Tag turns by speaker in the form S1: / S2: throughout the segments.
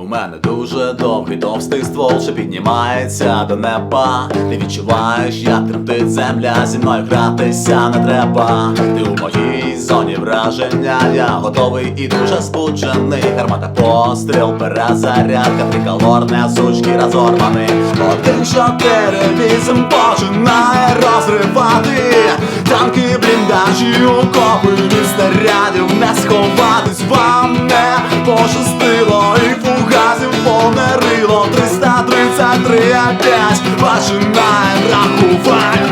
S1: У мене дуже довгий товстий ствол, що піднімається до неба. Ти відчуваєш, як тремтить земля, зі мною гратися не треба. Ти у моїй зоні враження, я готовий і дуже збуджений. Гармата постріл, перезарядка, триколорне, сучки розорваний. Один, чотири, вісім починає розривати. Танки, бліндажі, окопи, від снарядів не сховатись вам не пощастило 333 опять Пожинаем рахувань.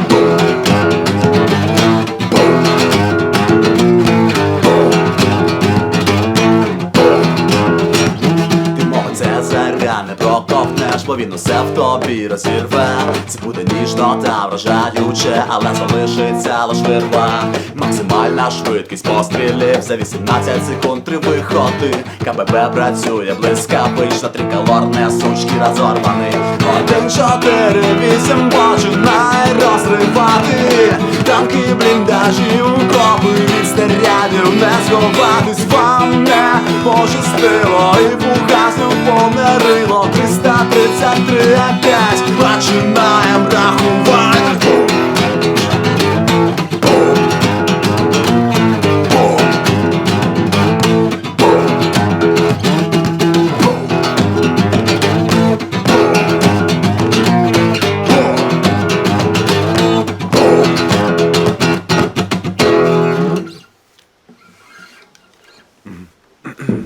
S1: Ти мого Цезаря не проковтнеш, бо він усе в тобі розірве. Це буде ніжно та вражаюче, але залишиться лиш вирва. Максимальна швидкість пострілів за 18 секунд три виходи. КПП працює блискавично, триколорне сучки розорваний Один, чотири, вісім починає розривати Танки, бліндажі, укопи від снарядів не сховатись вам не пощастило. І завтра опять Починаем рахувать mm